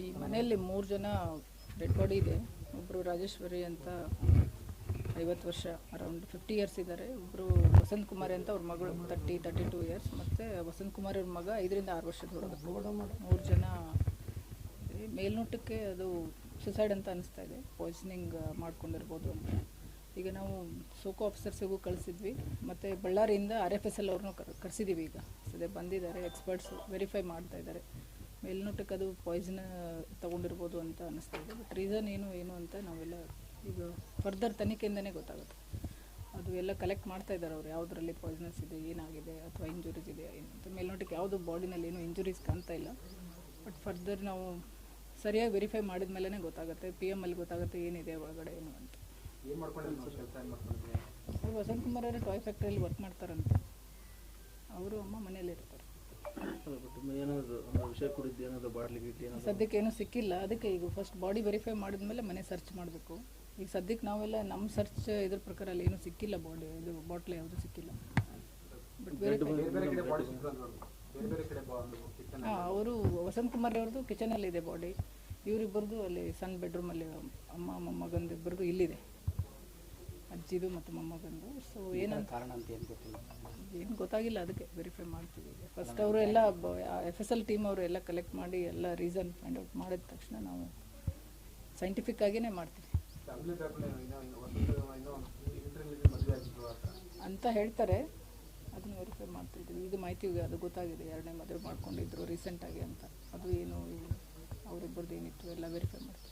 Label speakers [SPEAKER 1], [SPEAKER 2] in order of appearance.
[SPEAKER 1] ಈ ಮನೆಯಲ್ಲಿ ಮೂರು ಜನ ಡೆಡ್ ಬಾಡಿ ಇದೆ. ಒಬ್ಬರು ರಾಜೇಶ್ವರಿ ಅಂತ ಐವತ್ತು ವರ್ಷ ಅರೌಂಡ್ ಫಿಫ್ಟಿ ಇಯರ್ಸ್ ಇದ್ದಾರೆ. ಒಬ್ಬರು ವಸಂತ್ ಕುಮಾರಿ ಅಂತ ಅವ್ರ ಮಗಳು ತರ್ಟಿ ತರ್ಟಿ ಟೂ ಇಯರ್ಸ್. ಮತ್ತು ವಸಂತ್ ಕುಮಾರಿ ಅವ್ರ ಮಗ ಐದರಿಂದ ಆರು ವರ್ಷದ ಹುಡುಗ. ಮೂರು ಜನ ಮೇಲ್ನೋಟಕ್ಕೆ ಅದು ಸುಸೈಡ್ ಅಂತ ಅನಿಸ್ತಾ ಇದೆ. ಪಾಯ್ಸನಿಂಗ್ ಮಾಡ್ಕೊಂಡಿರ್ಬೋದು ಅಂತ. ಈಗ ನಾವು ಸೋಕೋ ಆಫೀಸರ್ಸಿಗೂ ಕಳಿಸಿದ್ವಿ. ಮತ್ತು ಬಳ್ಳಾರಿಯಿಂದ ಆರ್ ಎಫ್ ಎಸ್ ಎಲ್ ಅವ್ರನ್ನೂ ಕರ್ ಕರೆಸಿದ್ದೀವಿ ಈಗ. ಸದ್ಯ ಬಂದಿದ್ದಾರೆ ಎಕ್ಸ್ಪರ್ಟ್ಸು ವೆರಿಫೈ ಮಾಡ್ತಾ ಇದ್ದಾರೆ. ಮೇಲ್ನೋಟಕ್ಕೆ ಅದು ಪಾಯ್ಸನ್ ತೊಗೊಂಡಿರ್ಬೋದು ಅಂತ ಅನ್ನಿಸ್ತಾ ಇದೆ. ಬಟ್ ರೀಸನ್ ಏನು ಏನು ಅಂತ ನಾವೆಲ್ಲ ಈಗ ಫರ್ದರ್ ತನಿಖೆಯಿಂದನೇ ಗೊತ್ತಾಗುತ್ತೆ. ಅದು ಎಲ್ಲ ಕಲೆಕ್ಟ್ ಮಾಡ್ತಾ ಇದ್ದಾರೆ ಅವ್ರು. ಯಾವುದರಲ್ಲಿ ಪಾಯ್ಸನಸ್ ಇದೆ ಏನಾಗಿದೆ ಅಥವಾ ಇಂಜುರೀಸ್ ಇದೆ ಏನು ಅಂತ. ಮೇಲ್ನೋಟಕ್ಕೆ ಯಾವುದು ಬಾಡಿನಲ್ಲಿ ಏನು ಇಂಜುರೀಸ್ ಕಾಣ್ತಾ ಇಲ್ಲ. ಬಟ್ ಫರ್ದರ್ ನಾವು ಸರಿಯಾಗಿ ವೆರಿಫೈ ಮಾಡಿದ ಮೇಲೇ ಗೊತ್ತಾಗುತ್ತೆ. ಪಿ ಎಂ ಅಲ್ಲಿ ಗೊತ್ತಾಗುತ್ತೆ ಏನಿದೆ ಒಳಗಡೆ ಏನು ಅಂತ. ಅವ್ರು ವಸಂತ್ ಕುಮಾರ್ ಅವರು ಟಾಯ್ ಫ್ಯಾಕ್ಟ್ರಿಯಲ್ಲಿ ವರ್ಕ್ ಮಾಡ್ತಾರಂತೆ. ಅವರು ಅಮ್ಮ ಮನೇಲಿ ಇರ್ತಾರೆ
[SPEAKER 2] ಏನಾದ್ರು ಒಂದು ವಿಷಯ ಕುಡಿದ್ದು ಏನಾದ್ರು ಬಾಟ್ಲಿ ಗಿಟ್ಲಿ ಏನಾದ್ರು
[SPEAKER 1] ಸದ್ಯಕ್ಕೆ ಏನೂ ಸಿಕ್ಕಿಲ್ಲ. ಅದಕ್ಕೆ ಈಗ ಫಸ್ಟ್ ಬಾಡಿ ವೆರಿಫೈ ಮಾಡಿದ್ಮೇಲೆ ಮನೆ ಸರ್ಚ್ ಮಾಡಬೇಕು. ಈಗ ಸದ್ಯಕ್ಕೆ ನಾವೆಲ್ಲ ನಮ್ಮ ಸರ್ಚ್ ಇದ್ರ ಪ್ರಕಾರ ಅಲ್ಲಿ ಏನೂ ಸಿಕ್ಕಿಲ್ಲ ಬಾಡಿ ಇದು ಬಾಟ್ಲ್ ಯಾವುದು ಸಿಕ್ಕಿಲ್ಲ. ಬಟ್
[SPEAKER 3] ಬೇರೆ ಬೇರೆ ಕಡೆ ಬಾಡಿ ಸಿಕ್ತು ಅಂತ ಬೇರೆ ಬೇರೆ ಕಡೆ ಕಿಚನ್
[SPEAKER 1] ಹಾಂ ಅವರು ವಸಂತ್ ಕುಮಾರ್ ಅವ್ರದ್ದು ಕಿಚನಲ್ಲಿ ಇದೆ ಬಾಡಿ ಇವರಿಬ್ಬರದು ಅಲ್ಲಿ ಸಣ್ಣ ಬೆಡ್ರೂಮಲ್ಲಿ ಅಮ್ಮ ಮೊಮ್ಮಗಂದು ಇಲ್ಲಿದೆ. ಅಜ್ಜಿದು ಮತ್ತು ಮೊಮ್ಮಗಂದು. ಸೊ ಏನಂತ
[SPEAKER 4] ಕಾರಣ ಅಂತ ಏನು ಗೊತ್ತಿಲ್ಲ.
[SPEAKER 1] ಏನು ಗೊತ್ತಾಗಿಲ್ಲ ಅದಕ್ಕೆ ವೆರಿಫೈ ಮಾಡ್ತೀವಿ ಫಸ್ಟ್ ಅವರು ಎಲ್ಲ ಎಫ್ ಎಸ್ ಎಲ್ ಟೀಮ್ ಅವರು ಎಲ್ಲ ಕಲೆಕ್ಟ್ ಮಾಡಿ ಎಲ್ಲ ರೀಸನ್ ಫೈಂಡ್ ಔಟ್ ಮಾಡಿದ ತಕ್ಷಣ ನಾವು ಸೈಂಟಿಫಿಕ್ ಆಗಿನೇ ಮಾಡ್ತೀವಿ. ಅಂತ ಹೇಳ್ತಾರೆ. ಅದನ್ನು ವೆರಿಫೈ ಮಾಡ್ತಿದ್ವಿ ಇದು ಮಾಹಿತಿ ಅದು ಗೊತ್ತಾಗಿದೆ. ಎರಡನೇ ಮದುವೆ ಮಾಡ್ಕೊಂಡಿದ್ರು ರೀಸೆಂಟಾಗಿ ಅಂತ. ಅದು ಏನು ಅವರಿಬ್ಬರದ್ದು ಏನಿತ್ತು ಎಲ್ಲ ವೆರಿಫೈ ಮಾಡ್ತೀವಿ.